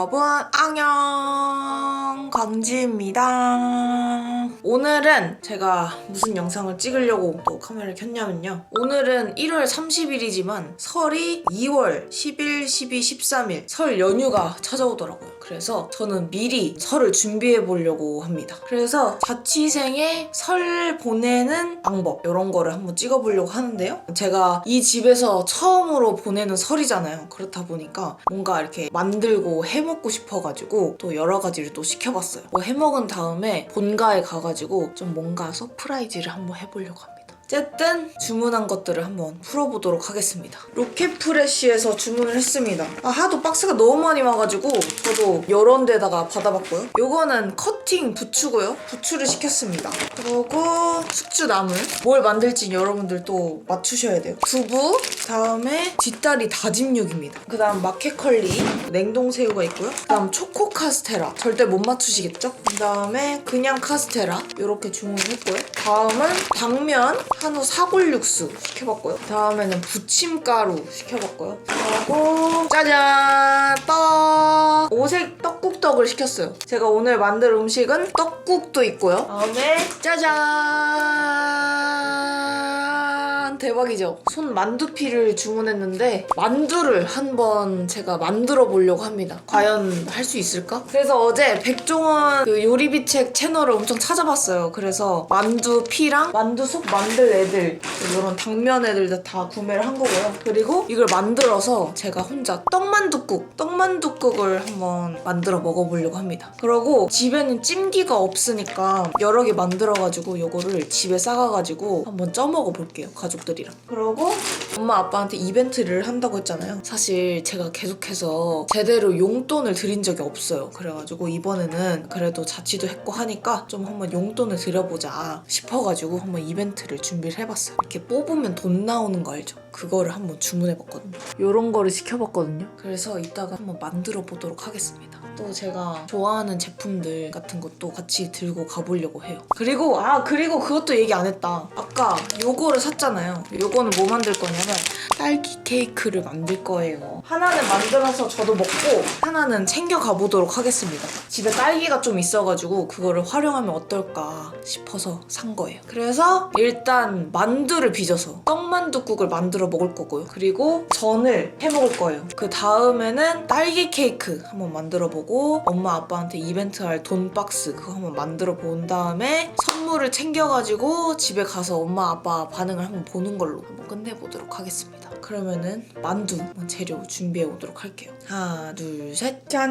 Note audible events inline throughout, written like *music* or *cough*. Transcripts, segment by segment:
여러분 안녕. 강지입니다 오늘은 제가 무슨 영상을 찍으려고 또 카메라를 켰냐면요. 오늘은 1월 30일이지만 설이 2월 10일, 12, 13일 설 연휴가 찾아오더라고요. 그래서 저는 미리 설을 준비해 보려고 합니다. 그래서 자취생의 설 보내는 방법 이런 거를 한번 찍어보려고 하는데요. 제가 이 집에서 처음으로 보내는 설이잖아요. 그렇다 보니까 뭔가 이렇게 만들고 해먹고 싶어가지고 또 여러 가지를 또 시켜봤어요. 뭐 해먹은 다음에 본가에 가가지고 좀 뭔가 서프라이즈를 한번 해보려고 합니다. 어쨌든 주문한 것들을 한번 풀어보도록 하겠습니다. 로켓프레쉬에서 주문을 했습니다. 아, 하도 박스가 너무 많이 와가지고 저도 여러 데다가 받아봤고요. 요거는 커팅 부추고요. 부추를 시켰습니다. 그리고 숙주나물. 뭘 만들지 여러분들 또 맞추셔야 돼요. 두부, 다음에 뒷다리 다짐육입니다. 그 다음 마케컬리, 냉동새우가 있고요. 그 다음 초코 카스테라. 절대 못 맞추시겠죠? 그 다음에 그냥 카스테라. 이렇게 주문을 했고요. 다음은 당면, 한우 사골육수 시켜봤고요. 다음에는 부침가루 시켜봤고요. 그리고 짜잔! 떡! 오색 떡국떡을 시켰어요. 제가 오늘 만들 음식은 떡국도 있고요. 다음에 짜잔! 대박이죠? 손 만두피를 주문했는데 만두를 한번 제가 만들어 보려고 합니다. 과연 할 수 있을까? 그래서 어제 백종원 그 요리비 책 채널을 엄청 찾아봤어요. 그래서 만두피랑 만두 속 만들 애들 이런 당면 애들 다 구매를 한 거고요. 그리고 이걸 만들어서 제가 혼자 떡만둣국, 떡만둣국을 한번 만들어 먹어보려고 합니다. 그리고 집에는 찜기가 없으니까 여러 개 만들어가지고 요거를 집에 싸가가지고 한번 쪄먹어 볼게요. 가족들이랑. 그리고 엄마 아빠한테 이벤트를 한다고 했잖아요. 사실 제가 계속해서 제대로 용돈을 드린 적이 없어요. 그래가지고 이번에는 그래도 자취도 했고 하니까 좀 한번 용돈을 드려보자 싶어가지고 한번 이벤트를 준비를 해봤어요. 이렇게 뽑으면 돈 나오는 거 알죠? 그거를 한번 주문해봤거든요. 요런 거를 시켜봤거든요. 그래서 이따가 한번 만들어 보도록 하겠습니다. 또 제가 좋아하는 제품들 같은 것도 같이 들고 가보려고 해요. 그리고 아 그리고 그것도 얘기 안 했다. 아까 요거를 샀잖아요. 요거는 뭐 만들 거냐면 딸기 케이크를 만들 거예요. 하나는 만들어서 저도 먹고 하나는 챙겨 가보도록 하겠습니다. 집에 딸기가 좀 있어가지고 그거를 활용하면 어떨까 싶어서 산 거예요. 그래서 일단 만두 를 빚어서 떡만두국을 만들어 먹을 거고요. 그리고 전을 해 먹을 거예요. 그 다음에는 딸기 케이크 한번 만들어 보고 엄마 아빠한테 이벤트 할 돈 박스 그거 한번 만들어 본 다음에 선물을 챙겨가지고 집에 가서 엄마 아빠 반응을 한번 보는 걸로 한번 끝내보도록 하겠습니다. 그러면은 만두 재료 준비해 오도록 할게요. 하나, 둘, 셋, 짠!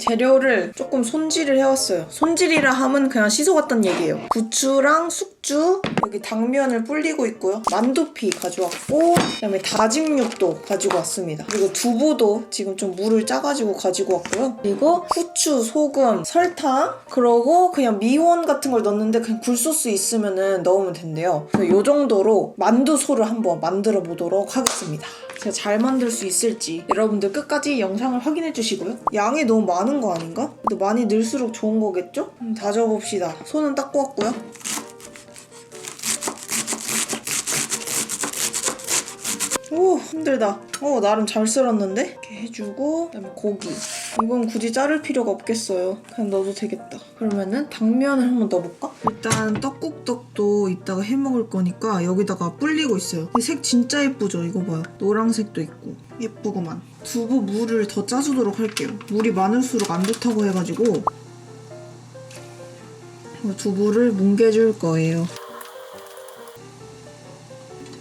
재료를 조금 손질을 해왔어요. 손질이라 함은 그냥 씻어왔단 얘기예요. 부추랑 숙주, 여기 당면을 불리고 있고요. 만두피 가져왔고, 그다음에 다짐육도 가지고 왔습니다. 그리고 두부도 지금 좀 물을 짜가지고 가지고 왔고요. 그리고 후추, 소금, 설탕, 그러고 그냥 미원 같은 걸 넣는데 그냥 굴소스 있으면은 넣으면 된대요. 이 정도로 만두소를 한번 만들어 보도록 하겠습니다. 제가 잘 만들 수 있을지 여러분들 끝까지 영상을 확인해 주시고요. 양이 너무 많은 거 아닌가? 근데 많이 넣을수록 좋은 거겠죠? 음, 다져봅시다. 손은 닦고 왔고요. 오 힘들다. 어 나름 잘 썰었는데 이렇게 해주고 그다음에 고기. 이건 굳이 자를 필요가 없겠어요. 그냥 넣어도 되겠다. 그러면은 당면을 한번 넣어볼까? 일단 떡국떡도 이따가 해 먹을 거니까 여기다가 불리고 있어요. 색 진짜 예쁘죠? 이거 봐요. 노란색도 있고 예쁘구만. 두부 물을 더 짜주도록 할게요. 물이 많을수록 안 좋다고 해가지고 두부를 뭉개줄 거예요.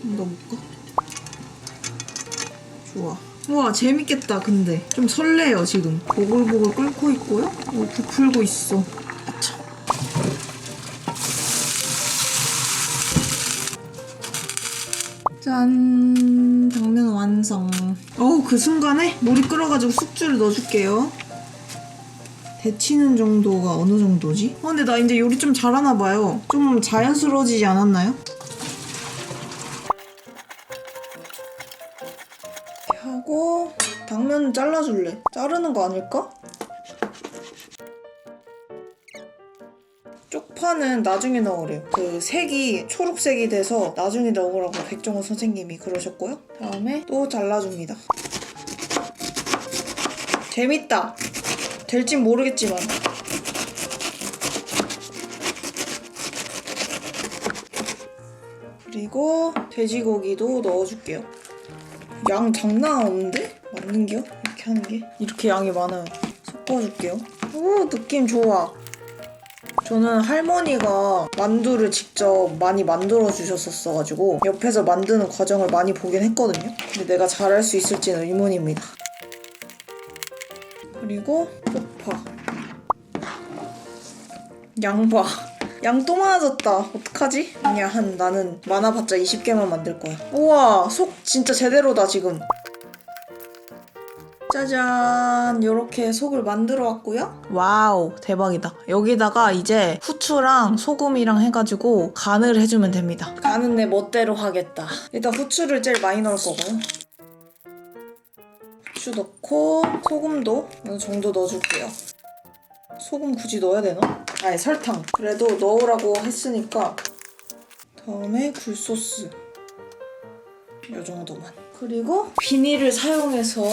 좀 넣어볼까? 좋아. 우와 재밌겠다 근데 좀 설레요 지금 보글보글 끓고 있고요 오, 부풀고 있어 아차. 짠 당면 완성 어우 그 순간에 물이 끓어가지고 숙주를 넣어줄게요 데치는 정도가 어느 정도지? 어, 근데 나 이제 요리 좀 잘하나 봐요 좀 자연스러워지지 않았나요? 당면 잘라줄래? 자르는 거 아닐까? 쪽파는 나중에 넣으래요. 그 색이 초록색이 돼서 나중에 넣으라고 백종원 선생님이 그러셨고요. 다음에 또 잘라줍니다. 재밌다. 될진 모르겠지만. 그리고 돼지고기도 넣어줄게요. 양 장난 없는데? 맞는겨? 이렇게 하는 게? 이렇게 양이 많아요. 섞어줄게요. 오, 느낌 좋아. 저는 할머니가 만두를 직접 많이 만들어 주셨었어가지고 옆에서 만드는 과정을 많이 보긴 했거든요. 근데 내가 잘할 수 있을지는 의문입니다. 그리고 쪽파. 양파. *laughs* 양 또 많아졌다. 어떡하지? 아니야, 한 나는 많아봤자 20개만 만들 거야. 우와, 속 진짜 제대로다, 지금. 짜잔. 이렇게 속을 만들어 왔고요. 와우 대박이다. 여기다가 이제 후추랑 소금이랑 해가지고 간을 해주면 됩니다. 간은 내 멋대로 하겠다. 일단 후추를 제일 많이 넣을 거고요. 후추 넣고 소금도 어느 정도 넣어줄게요. 소금 굳이 넣어야 되나? 아니 설탕. 그래도 넣으라고 했으니까 다음에 굴소스. 이 정도만. 그리고 비닐을 사용해서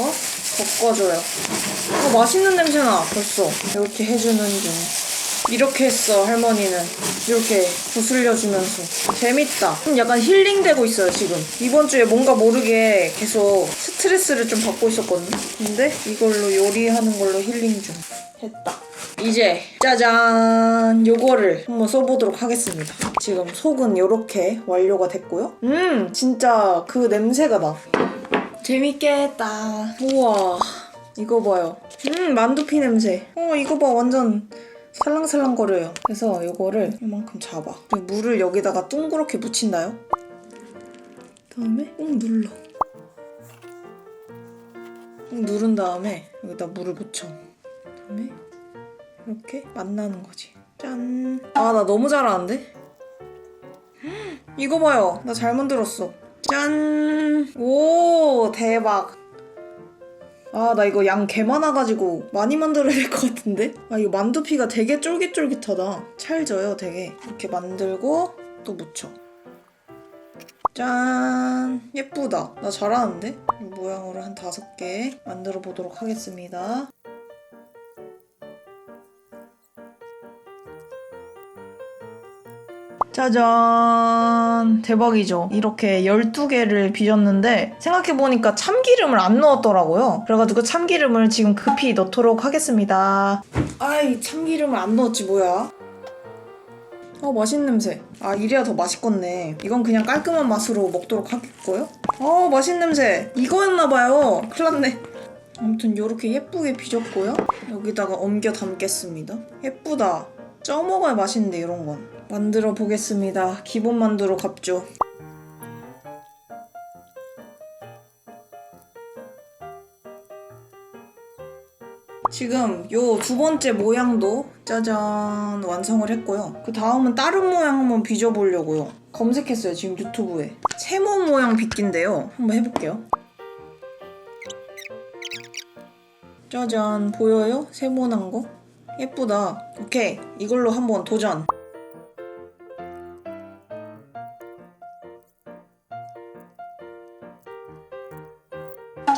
덮어줘요. 어, 맛있는 냄새나 벌써. 이렇게 해주는 중. 이렇게 했어 할머니는. 이렇게 부슬려주면서. 재밌다. 좀 약간 힐링되고 있어요 지금. 이번 주에 뭔가 모르게 계속 스트레스를 좀 받고 있었거든요. 근데 이걸로 요리하는 걸로 힐링 중. 했다. 이제 짜잔 요거를 한번 써보도록 하겠습니다. 지금 속은 이렇게 완료가 됐고요. 음 진짜 그 냄새가 나. 재밌겠다. 우와, 이거 봐요. 음, 만두피 냄새. 어, 이거 봐. 완전 살랑살랑 거려요. 그래서 이거를 이만큼 잡아. 물을 여기다가 둥그렇게 묻힌다요. 다음에 꾹 눌러. 꾹 누른 다음에 여기다 물을 묻혀. 다음에 이렇게 만나는 거지. 짠. 아, 나 너무 잘하는데? *gasps* 이거 봐요. 나 잘 만들었어. 짠! 오, 대박. 아, 나 이거 양 개 많아가지고 많이 만들어야 될 것 같은데? 아, 이거 만두피가 되게 쫄깃쫄깃하다. 찰져요, 되게. 이렇게 만들고 또 묻혀. 짠! 예쁘다. 나 잘하는데? 이 모양으로 한 다섯 개 만들어 보도록 하겠습니다. 짜잔. 대박이죠. 이렇게 12개를 빚었는데 생각해보니까 참기름을 안 넣었더라고요. 그래가지고 참기름을 지금 급히 넣도록 하겠습니다. 아이 참기름을 안 넣었지 뭐야? 어 맛있는 냄새. 아 이래야 더 맛있겠네. 이건 그냥 깔끔한 맛으로 먹도록 하겠고요. 어 맛있는 냄새. 이거였나봐요. 큰일났네. 아무튼 이렇게 예쁘게 빚었고요. 여기다가 옮겨 담겠습니다. 예쁘다. 쪄 먹어야 맛있는데 이런 건 만들어 보겠습니다 기본 만두로 갑죠 지금 요 두 번째 모양도 짜잔 완성을 했고요. 그 다음은 다른 모양 한번 빚어보려고요. 검색했어요 지금 유튜브에. 세모 모양 빚기인데요. 한번 해볼게요. 짜잔 보여요? 세모난 거? 예쁘다. 오케이 이걸로 한번 도전.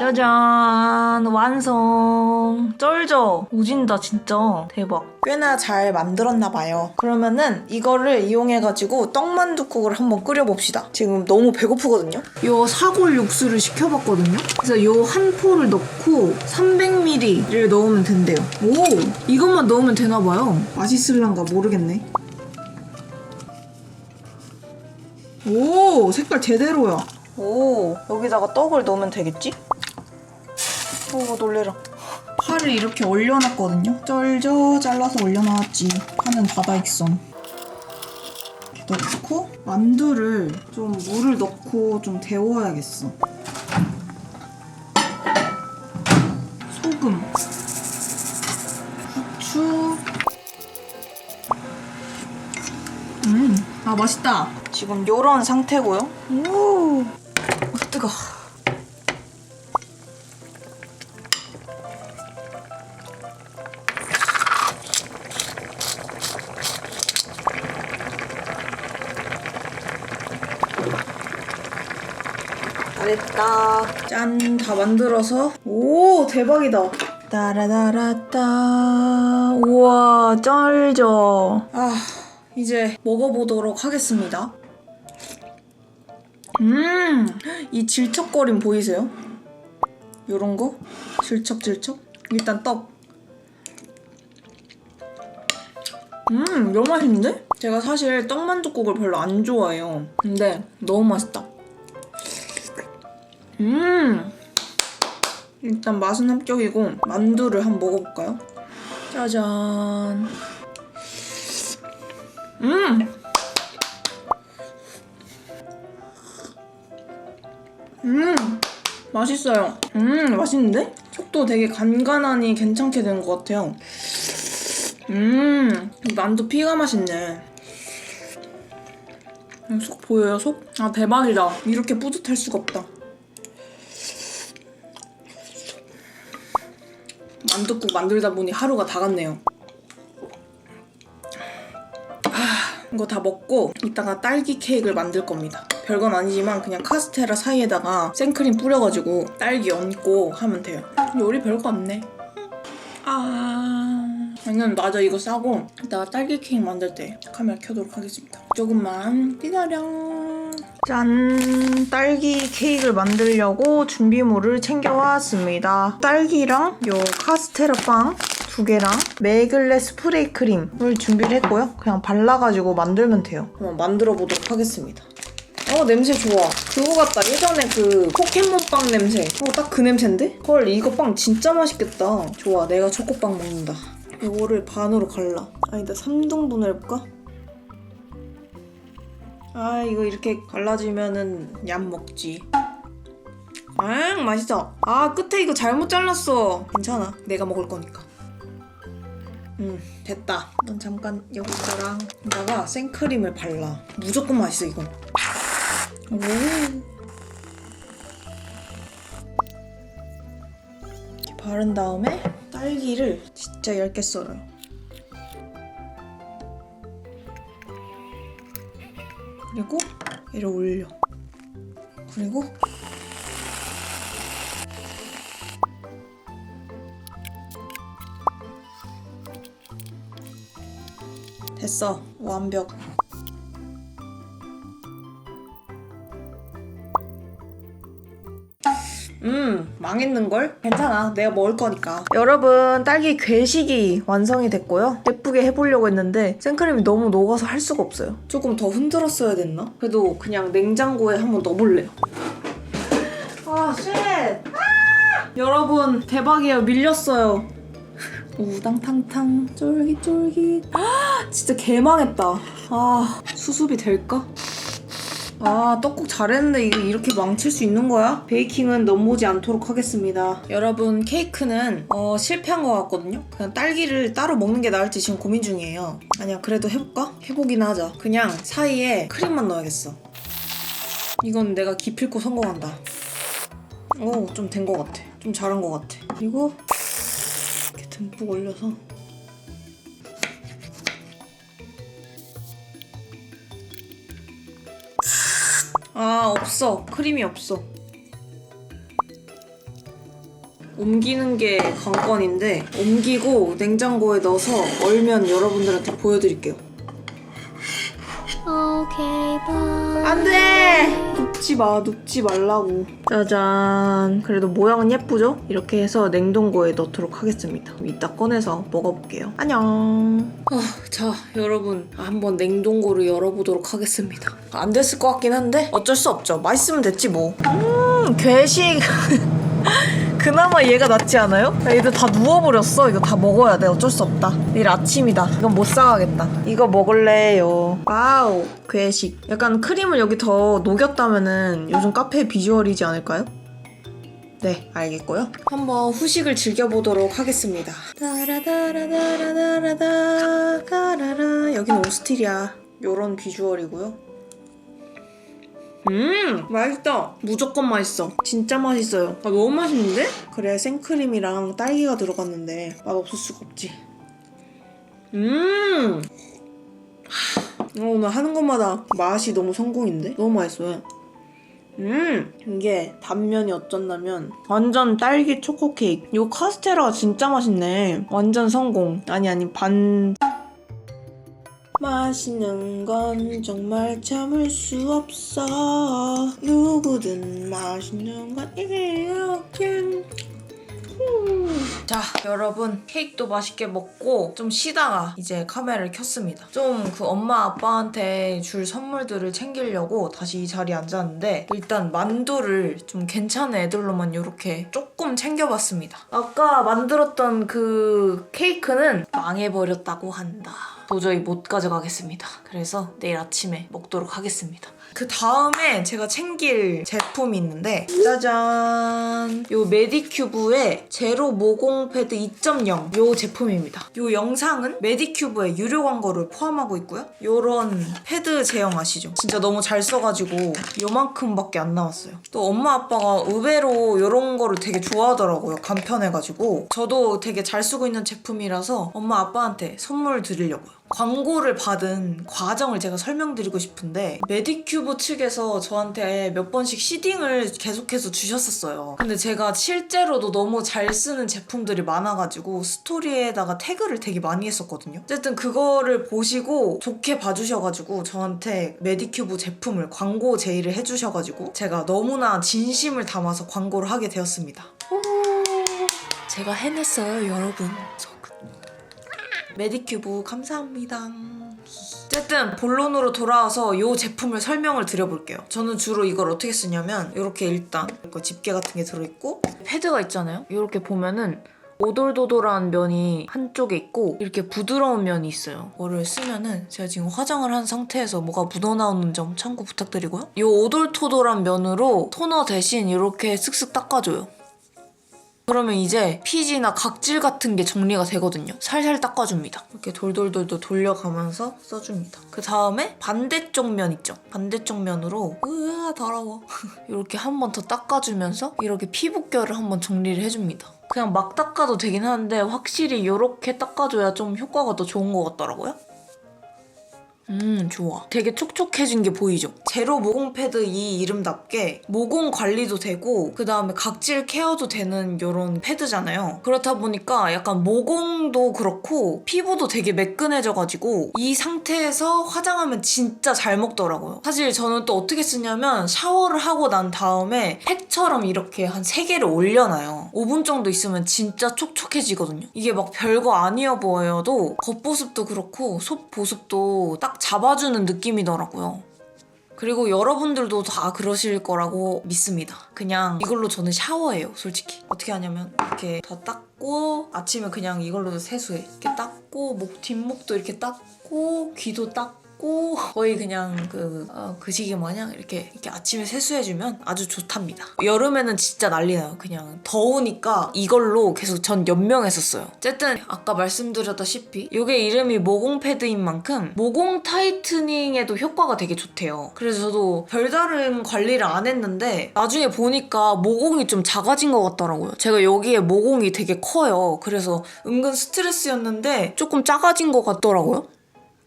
짜잔 완성. 쩔죠? 오진다 진짜. 대박. 꽤나 잘 만들었나 봐요. 그러면은 이거를 이용해가지고 떡만두국을 한번 끓여봅시다. 지금 너무 배고프거든요? 요 사골 육수를 시켜봤거든요? 그래서 요 한 포를 넣고 300ml를 넣으면 된대요. 오 이것만 넣으면 되나봐요. 맛있을란가 모르겠네. 오 색깔 제대로야. 오 여기다가 떡을 넣으면 되겠지? 오 놀래라. 파를 이렇게 올려놨거든요. 쩔져 잘라서 올려놨지. 파는 이렇게 넣고 만두를 좀 물을 넣고 좀 데워야겠어. 소금. 후추. 음아 맛있다. 지금 요런 상태고요. 오 아, 뜨거 짠, 다 만들어서. 오, 대박이다. 따라다라따 우와 쩔죠 아 이제 먹어보도록 하겠습니다 음이 질척거림 보이세요? 요런 거? 질척질척? 일단 떡 음, 너무 맛있는데? 제가 사실 떡만둣국을 별로 안 좋아해요. 근데 너무 맛있다. 음, 일단 맛은 합격이고 만두를 한번 먹어볼까요? 짜잔. 음, 음, 맛있어요. 음, 맛있는데? 속도 되게 간간하니 괜찮게 된 것 같아요. 음, 이 만두 피가 맛있네. 음, 속 보여요, 속? 아, 대박이다. 이렇게 뿌듯할 수가 없다. 만두국 만들다 보니 하루가 다 갔네요. 아, 이거 다 먹고 이따가 딸기 케이크를 만들 겁니다. 별건 아니지만 그냥 카스테라 사이에다가 생크림 뿌려가지고 딸기 얹고 하면 돼요. 요리 별거 없네. 아. 저는 맞아 이거 싸고 이따가 딸기 케이크 만들 때 카메라 켜도록 하겠습니다. 조금만 기다려. 짠! 딸기 케이크를 만들려고 준비물을 챙겨왔습니다. 딸기랑 요 카스테라 빵 두 개랑 메글레 스프레이 크림을 준비를 했고요. 그냥 발라가지고 만들면 돼요. 한번 만들어 보도록 하겠습니다. 어 냄새 좋아. 그거 같다. 예전에 그 포켓몬빵 냄새. 어 딱 그 냄새인데? 헐 이거 빵 진짜 맛있겠다. 좋아 내가 초코빵 먹는다. 이거를 반으로 갈라. 아니다 3등분을 해볼까? 아 이거 이렇게 갈라지면은 얌 먹지. 아 맛있어. 아 끝에 이거 잘못 잘랐어. 괜찮아. 내가 먹을 거니까. 음 됐다. 넌 잠깐 여기다랑 여기다가 생크림을 발라. 무조건 맛있어 이건. 오. 이렇게 바른 다음에 딸기를 진짜 얇게 썰어요. 그리고 얘를 올려. 그리고 됐어. 완벽. 음 망했는걸? 괜찮아. 내가 먹을 거니까. 여러분 딸기 괴식이 완성이 됐고요. 예쁘게 해보려고 했는데 생크림이 너무 녹아서 할 수가 없어요. 조금 더 흔들었어야 됐나? 그래도 그냥 냉장고에 한번 넣어볼래요. 아 쉣! 여러분 대박이에요. 밀렸어요. 우당탕탕 쫄깃쫄깃. 아, 진짜 개망했다. 아 수습이 될까? 아 떡국 잘했는데 이게 이렇게 망칠 수 있는 거야? 베이킹은 넘보지 않도록 하겠습니다. 여러분 케이크는 어, 실패한 것 같거든요? 그냥 딸기를 따로 먹는 게 나을지 지금 고민 중이에요. 아니야 그래도 해볼까? 해보긴 하자. 그냥 사이에 크림만 넣어야겠어. 이건 내가 기필코 성공한다. 오좀 된 것 같아. 좀 잘한 것 같아. 그리고 이렇게 듬뿍 올려서 아 없어 크림이 없어 옮기는 게 관건인데 옮기고 냉장고에 넣어서 얼면 여러분들한테 보여드릴게요. 안돼! 눕지 마 눕지 말라고. 짜잔. 그래도 모양은 예쁘죠? 이렇게 해서 냉동고에 넣도록 하겠습니다. 이따 꺼내서 먹어볼게요. 안녕. 아, 자 여러분. 한번 냉동고를 열어보도록 하겠습니다. 안 됐을 것 같긴 한데? 어쩔 수 없죠. 맛있으면 됐지 뭐 음 괴식 *laughs* 그나마 얘가 낫지 않아요? 얘들 다 누워버렸어. 이거 다 먹어야 돼. 어쩔 수 없다. 내일 아침이다. 이건 못 사가겠다. 이거 먹을래요. 와우. 괴식. 약간 크림을 여기 더 녹였다면은 요즘 카페 비주얼이지 않을까요? 네, 알겠고요. 한번 후식을 즐겨보도록 하겠습니다. 따라다라다라다라다 까라라. 여기는 오스트리아. 요런 비주얼이고요. 음 맛있다. 무조건 맛있어. 진짜 맛있어요. 아, 너무 맛있는데? 그래 생크림이랑 딸기가 들어갔는데 맛없을 수가 없지. 음. 오늘 하는 것마다 맛이 너무 성공인데? 너무 맛있어요 음 이게 단면이 어쩐다면 완전 딸기 초코 케이크. 요 카스테라가 진짜 맛있네. 완전 성공. 아니 아니 반 맛있는 건 정말 참을 수 없어. 누구든 맛있는 건 이렇게. 자 여러분 케이크도 맛있게 먹고 좀 쉬다가 이제 카메라를 켰습니다. 좀 그 엄마 아빠한테 줄 선물들을 챙기려고 다시 이 자리에 앉았는데 일단 만두를 좀 괜찮은 애들로만 이렇게 조금 챙겨봤습니다. 아까 만들었던 그 케이크는 망해버렸다고 한다 도저히 못 가져가겠습니다. 그래서 내일 아침에 먹도록 하겠습니다. 그 다음에 제가 챙길 제품이 있는데 짜잔! 요 메디큐브의 제로 모공 패드 2.0 요 제품입니다. 요 영상은 메디큐브의 유료 광고를 포함하고 있고요. 요런 패드 제형 아시죠? 진짜 너무 잘 써가지고 요만큼밖에 안 나왔어요. 또 엄마 아빠가 의외로 요런 거를 되게 좋아하더라고요. 간편해가지고. 저도 되게 잘 쓰고 있는 제품이라서 엄마 아빠한테 선물 드리려고요 광고를 받은 과정을 제가 설명드리고 싶은데 메디큐브 측에서 저한테 몇 번씩 시딩을 계속해서 주셨었어요. 근데 제가 실제로도 너무 잘 쓰는 제품들이 많아가지고 스토리에다가 태그를 되게 많이 했었거든요. 어쨌든 그거를 보시고 좋게 봐주셔가지고 저한테 메디큐브 제품을 광고 제의를 해주셔가지고 제가 너무나 진심을 담아서 광고를 하게 되었습니다. 제가 해냈어요, 여러분. 저 메디큐브 감사합니다. 어쨌든 본론으로 돌아와서 이 제품을 설명을 드려볼게요. 저는 주로 이걸 어떻게 쓰냐면 이렇게 일단 그 집게 같은 게 들어있고 패드가 있잖아요. 이렇게 보면은 오돌도돌한 면이 한쪽에 있고 이렇게 부드러운 면이 있어요. 이거를 쓰면은 제가 지금 화장을 한 상태에서 뭐가 묻어나오는 점 참고 부탁드리고요. 이 오돌토돌한 면으로 토너 대신 이렇게 쓱쓱 닦아줘요. 그러면 이제 피지나 각질 같은 게 정리가 되거든요. 살살 닦아줍니다. 이렇게 돌돌돌돌 돌려가면서 써줍니다. 그 다음에 반대쪽 면 있죠? 반대쪽 면으로 으아 더러워. *laughs* 이렇게 한 번 더 닦아주면서 이렇게 피부결을 한 번 정리를 해줍니다. 그냥 막 닦아도 되긴 하는데 확실히 이렇게 닦아줘야 좀 효과가 더 좋은 것 같더라고요. 음 좋아. 되게 촉촉해진 게 보이죠? 제로 모공 패드 이 이름답게 모공 관리도 되고 그 다음에 각질 케어도 되는 이런 패드잖아요. 그렇다 보니까 약간 모공도 그렇고 피부도 되게 매끈해져가지고 이 상태에서 화장하면 진짜 잘 먹더라고요. 사실 저는 또 어떻게 쓰냐면 샤워를 하고 난 다음에 팩처럼 이렇게 한 3개를 올려놔요. 5분 정도 있으면 진짜 촉촉해지거든요. 이게 막 별거 아니어 보여도 겉보습도 그렇고 속 보습도 딱 잡아주는 느낌이더라고요. 그리고 여러분들도 다 그러실 거라고 믿습니다. 그냥 이걸로 저는 샤워해요, 솔직히. 어떻게 하냐면 이렇게 다 닦고 아침에 그냥 이걸로 세수해. 이렇게 닦고 목 뒷목도 이렇게 닦고 귀도 닦고 거의 그냥 그, 어, 그 시기 마냥 이렇게, 이렇게 아침에 세수해주면 아주 좋답니다. 여름에는 진짜 난리 나요. 그냥 더우니까 이걸로 계속 전 연명했었어요. 어쨌든 아까 말씀드렸다시피 이게 이름이 모공 패드인 만큼 모공 타이트닝에도 효과가 되게 좋대요. 그래서 저도 별다른 관리를 안 했는데 나중에 보니까 모공이 좀 작아진 것 같더라고요. 제가 여기에 모공이 되게 커요. 그래서 은근 스트레스였는데 조금 작아진 것 같더라고요.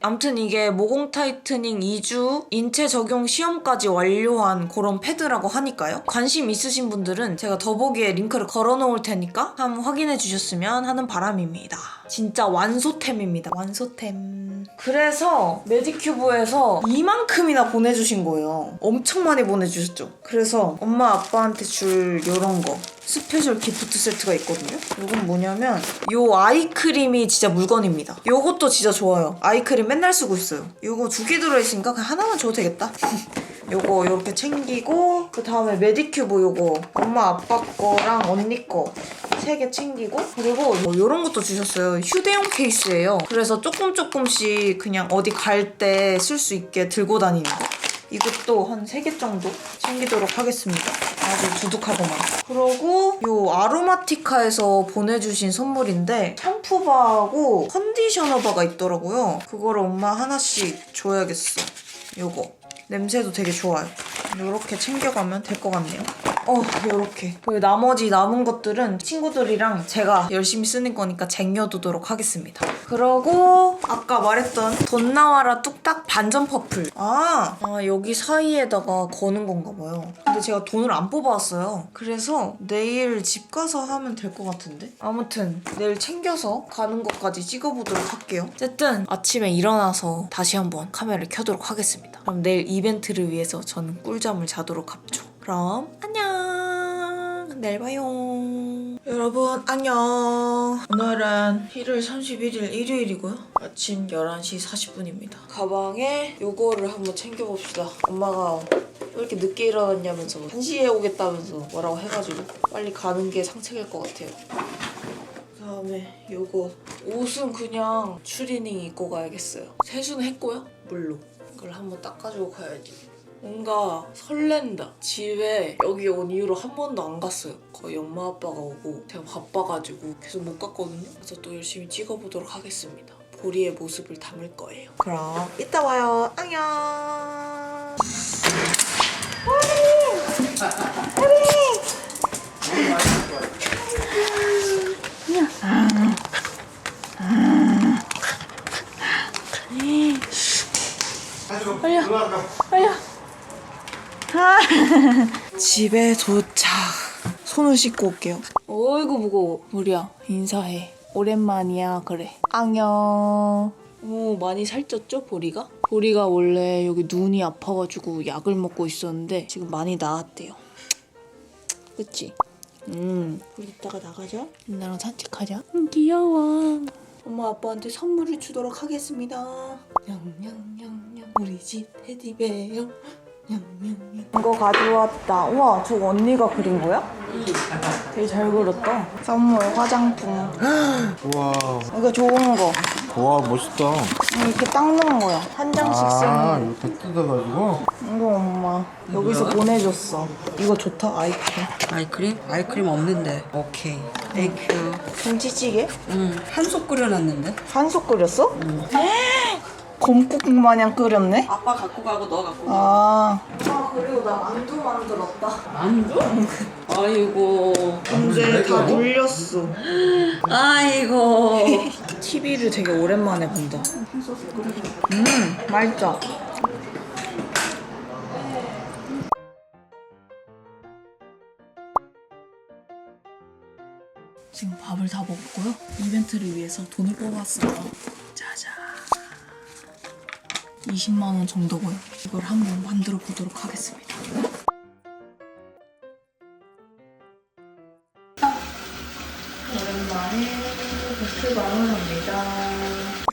암튼 이게 모공 타이트닝 2주 인체 적용 시험까지 완료한 그런 패드라고 하니까요. 관심 있으신 분들은 제가 더보기에 링크를 걸어 놓을 테니까 한번 확인해 주셨으면 하는 바람입니다. 진짜 완소템입니다. 완소템. 그래서 메디큐브에서 이만큼이나 보내주신 거예요. 엄청 많이 보내주셨죠. 그래서 엄마 아빠한테 줄 요런 거 스페셜 기프트 세트가 있거든요. 이건 뭐냐면 요 아이크림이 진짜 물건입니다. 요것도 진짜 좋아요. 아이크림 맨날 쓰고 있어요. 요거 두 개 들어있으니까 그냥 하나만 줘도 되겠다. *laughs* 요거 이렇게 챙기고 그 다음에 메디큐브 요거 엄마 아빠 거랑 언니 거 세 개 챙기고 그리고 뭐 요런 것도 주셨어요. 휴대용 케이스예요. 그래서 조금 조금씩 그냥 어디 갈 때 쓸 수 있게 들고 다니는 거. 이것도 한 3개 정도 챙기도록 하겠습니다. 아주 두둑하고만. 그리고 요 아로마티카에서 보내주신 선물인데 샴푸바하고 컨디셔너바가 있더라고요. 그거를 엄마 하나씩 줘야겠어. 요거. 냄새도 되게 좋아요. 이렇게 챙겨가면 될 것 같네요. 어, 요렇게. 그리고 나머지 남은 것들은 친구들이랑 제가 열심히 쓰는 거니까 쟁여두도록 하겠습니다. 그러고 아까 말했던 돈 나와라 뚝딱 반전 퍼플. 아, 아, 여기 사이에다가 거는 건가 봐요. 근데 제가 돈을 안 뽑아왔어요. 그래서 내일 집 가서 하면 될 것 같은데? 아무튼 내일 챙겨서 가는 것까지 찍어보도록 할게요. 어쨌든 아침에 일어나서 다시 한번 카메라를 켜도록 하겠습니다. 그럼 내일 이벤트를 위해서 저는 꿀잠 을 자도록 합죠. 그럼 안녕. 내일 봐요. 여러분 안녕. 오늘은 1월 31일 일요일이고요. 아침 11시 40분입니다. 가방에 요거를 한번 챙겨봅시다. 엄마가 왜 이렇게 늦게 일어났냐면서 1시에 오겠다면서 뭐라고 해가지고 빨리 가는 게 상책일 것 같아요. 그다음에 요거 옷은 그냥 추리닝 입고 가야겠어요. 세수는 했고요. 물로 이걸 한번 닦아주고 가야지. 뭔가 설렌다. 집에 여기 온 이후로 한 번도 안 갔어요. 거의 엄마 아빠가 오고 제가 바빠가지고 계속 못 갔거든요. 그래서 또 열심히 찍어보도록 하겠습니다. 보리의 모습을 담을 거예요. 그럼 이따 와요. 안녕. *laughs* 집에 도착. 손을 씻고 올게요. 어이구 무거워. 우리야 인사해. 오랜만이야 그래. 안녕. 오 많이 살쪘죠 보리가? 보리가 원래 여기 눈이 아파가지고 약을 먹고 있었는데 지금 많이 나았대요. 그치? 음. 우리 이따가 나가자. 나랑 산책하자. 음, 귀여워. 엄마 아빠한테 선물을 주도록 하겠습니다. 냥냥냥냥 우리 집 테디베어. 이거 가져왔다. 우와 저거 언니가 그린 거야? 되게 잘 그렸다. 선물 화장품. 우와, 이거 좋은 거. 와 멋있다. 이렇게 닦는 거야. 한 장씩 아, 쓰는 거. 이렇게 뜯어가지고. 이거 엄마 여기서 보내줬어. 이거 좋다 아이크림. 아이크림? 아이크림 없는데. 오케이. 땡큐. 김치찌개? 응. 한솥 끓여놨는데? 한솥 끓였어? 곰국 마냥 끓였네? 아빠 갖고 가고 너 갖고 가. 아. 아 그리고 나 만두 만들었다. 만두? 아이고. 근데 다 눌렸어. 아이고. *laughs* TV를 되게 오랜만에 본다. 음, 맛있다. 지금 밥을 다 먹었고요. 이벤트를 위해서 돈을 뽑았어요. 짜잔. 20만 원 정도고요. 이걸 한번 만들어 보도록 하겠습니다. 베스밤을.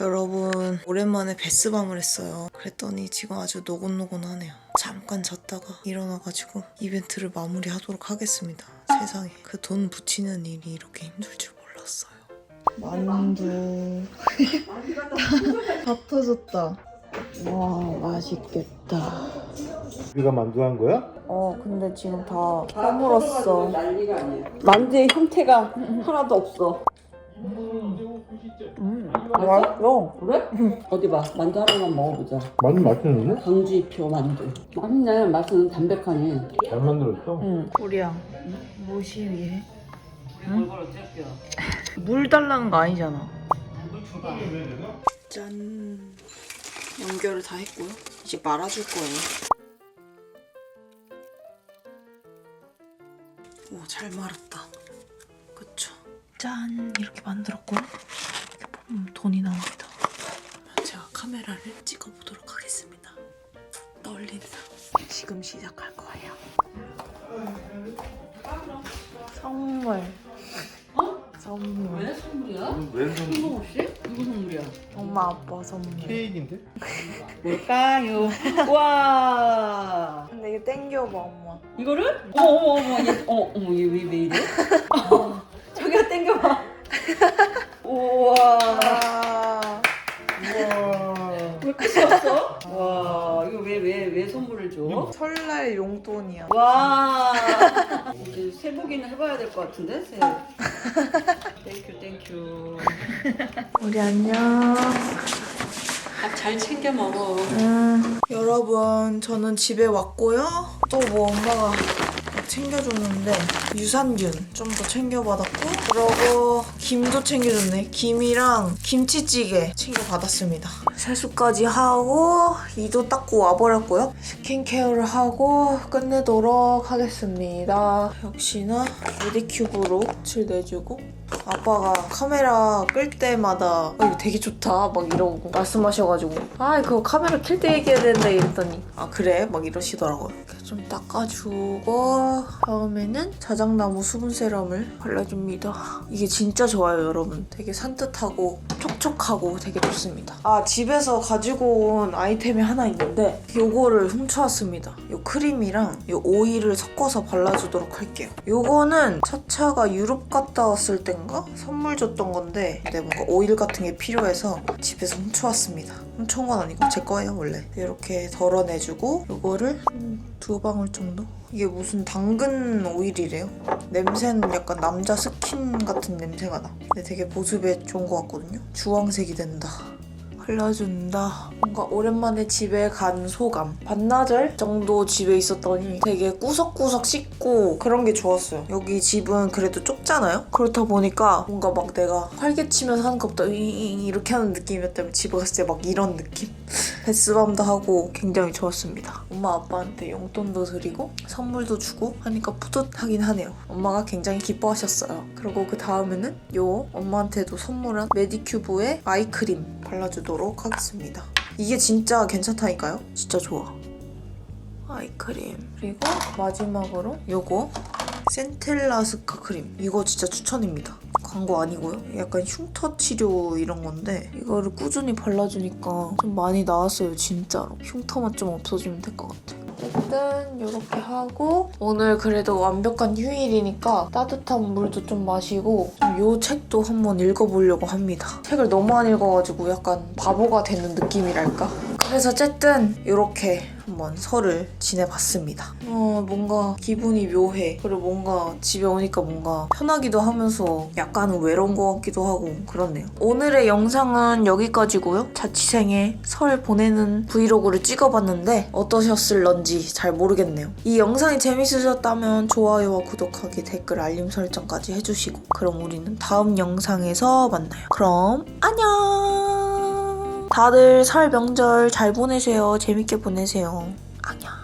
여러분 오랜만에 베스밤을 했어요. 그랬더니 지금 아주 노곤노곤하네요. 잠깐 잤다가 일어나가지고 이벤트를 마무리하도록 하겠습니다. 세상에 그 돈 붙이는 일이 이렇게 힘들 줄 몰랐어요. 만두 *laughs* 다 터졌다. 와 맛있겠다. 우리가 만두한 거야? 어 근데 지금 다 허물었어. 만두의 형태가 하나도 없어. 맛있어. 그래? 어디 봐. 만두 하나만 먹어보자. 만두 맛있는데? 강지표 만두. 맛있네. 맛은 담백하니. 잘 만들었어. 응. 우리야 무엇이 위해? 어쩔게요. 물 달라는 거 아니잖아. 짠. 연결을 다 했고요. 이제 말아줄 거예요. 오, 잘 말았다. 그쵸? 짠. 이렇게 만들었고요. 이렇게 보면 돈이 나옵니다. 제가 카메라를 찍어보도록 하겠습니다. 떨린다. 지금 시작할 거예요. 선물. 선물. 왜 선물이야? 왼손 이거 없이? 누구 선물이야? 엄마 아빠 선물. 케이크인데? 뭘까요? *laughs* 와. 근데 이거 땡겨봐 엄마. 이거를? 어머 어머 어머 얘, 어 어머 얘 왜 왜 이래? 어, 저기가 땡겨봐. 우와. 아, 우와. 왜 끝이 없어? 와 이거 왜 왜 왜 선물을 줘? 설날 용돈이야. 와 이제 세복이나 해봐야 될 것 같은데 세. 땡큐 땡큐. 우리 안녕. 밥 잘 챙겨 먹어. 여러분 저는 집에 왔고요. 또 뭐 엄마가 챙겨줬는데 유산균 좀 더 챙겨받았고 그러고 김도 챙겨줬네. 김이랑 김치찌개 챙겨받았습니다. 세수까지 하고 이도 닦고 와버렸고요. 스킨케어를 하고 끝내도록 하겠습니다. 역시나 메디큐브로 칠 내주고 아빠가 카메라 끌 때마다 어, 이거 되게 좋다 막 이러고 말씀하셔가지고. 아 그거 카메라 킬때 얘기해야 된다 이랬더니. 아 그래? 막 이러시더라고요. 좀 닦아주고 다음에는 자작나무 수분 세럼을 발라줍니다. 이게 진짜 좋아요 여러분. 되게 산뜻하고 촉촉하고 되게 좋습니다. 아 집에서 가지고 온 아이템이 하나 있는데 요거를 훔쳐왔습니다. 요 크림이랑 요 오일을 섞어서 발라주도록 할게요. 요거는 차차가 유럽 갔다 왔을 땐가 선물 줬던 건데 근데 뭔가 오일 같은 게 필요해서 집에서 훔쳐왔습니다. 훔쳐온 건 아니고 제 거예요 원래. 이렇게 덜어내주고 요거를 음, 두 방울 정도? 이게 무슨 당근 오일이래요? 냄새는 약간 남자 스킨 같은 냄새가 나. 근데 되게 보습에 좋은 것 같거든요? 주황색이 된다 발라준다. 뭔가 오랜만에 집에 간 소감. 반나절 정도 집에 있었더니 되게 꾸석꾸석 씻고 그런 게 좋았어요. 여기 집은 그래도 좁잖아요? 그렇다 보니까 뭔가 막 내가 활개치면서 하는 것보다 이 이렇게 하는 느낌이었다면 집에 갔을 때 막 이런 느낌? 베스밤도 하고 굉장히 좋았습니다. 엄마 아빠한테 용돈도 드리고 선물도 주고 하니까 뿌듯하긴 하네요. 엄마가 굉장히 기뻐하셨어요. 그리고 그 다음에는 요 엄마한테도 선물한 메디큐브의 아이크림 발라주도록 하겠습니다. 이게 진짜 괜찮다니까요? 진짜 좋아. 아이크림 그리고 마지막으로 요거 센텔라스카 크림 이거 진짜 추천입니다 광고 아니고요? 약간 흉터 치료 이런 건데 이거를 꾸준히 발라주니까 좀 많이 나았어요 진짜로. 흉터만 좀 없어지면 될 것 같아 어쨌든 이렇게 하고 오늘 그래도 완벽한 휴일이니까 따뜻한 물도 좀 마시고 이 책도 한번 읽어보려고 합니다. 책을 너무 안 읽어가지고 약간 바보가 되는 느낌이랄까 그래서 어쨌든 이렇게 한번 설을 지내봤습니다. 어, 뭔가 기분이 묘해. 그리고 뭔가 집에 오니까 뭔가 편하기도 하면서 약간은 외로운 것 같기도 하고 그렇네요. 오늘의 영상은 여기까지고요. 자취생의 설 보내는 브이로그를 찍어봤는데 어떠셨을런지 잘 모르겠네요. 이 영상이 재밌으셨다면 좋아요와 구독하기, 댓글, 알림 설정까지 해주시고 그럼 우리는 다음 영상에서 만나요. 그럼 안녕! 다들 설 명절 잘 보내세요. 재밌게 보내세요. 안녕.